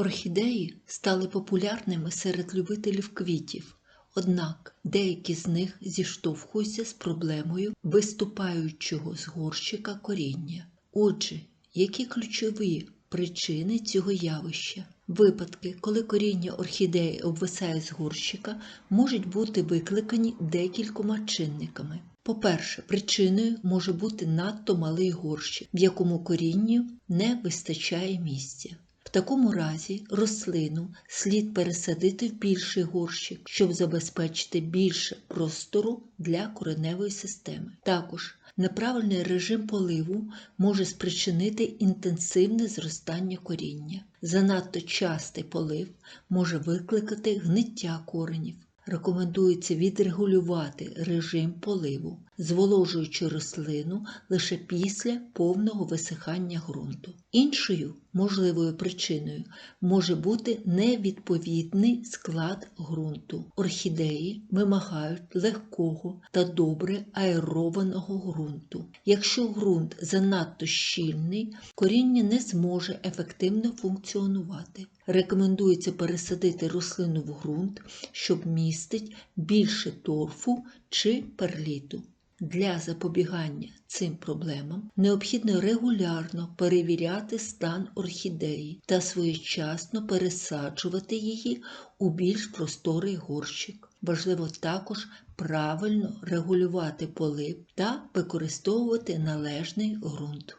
Орхідеї стали популярними серед любителів квітів, однак деякі з них зіштовхуються з проблемою виступаючого з горщика коріння. Отже, які ключові причини цього явища? Випадки, коли коріння орхідеї обвисає з горщика, можуть бути викликані декількома чинниками. По-перше, причиною може бути надто малий горщик, в якому корінню не вистачає місця. Такому разі рослину слід пересадити в більший горщик, щоб забезпечити більше простору для кореневої системи. Також неправильний режим поливу може спричинити інтенсивне зростання коріння. Занадто частий полив може викликати гниття коренів. Рекомендується відрегулювати режим поливу, зволожуючи рослину лише після повного висихання ґрунту. Іншою можливою причиною може бути невідповідний склад ґрунту. Орхідеї вимагають легкого та добре аерованого ґрунту. Якщо ґрунт занадто щільний, коріння не зможе ефективно функціонувати. Рекомендується пересадити рослину в ґрунт, щоб містить більше торфу чи перліту. Для запобігання цим проблемам необхідно регулярно перевіряти стан орхідеї та своєчасно пересаджувати її у більш просторий горщик. Важливо також правильно регулювати полив та використовувати належний ґрунт.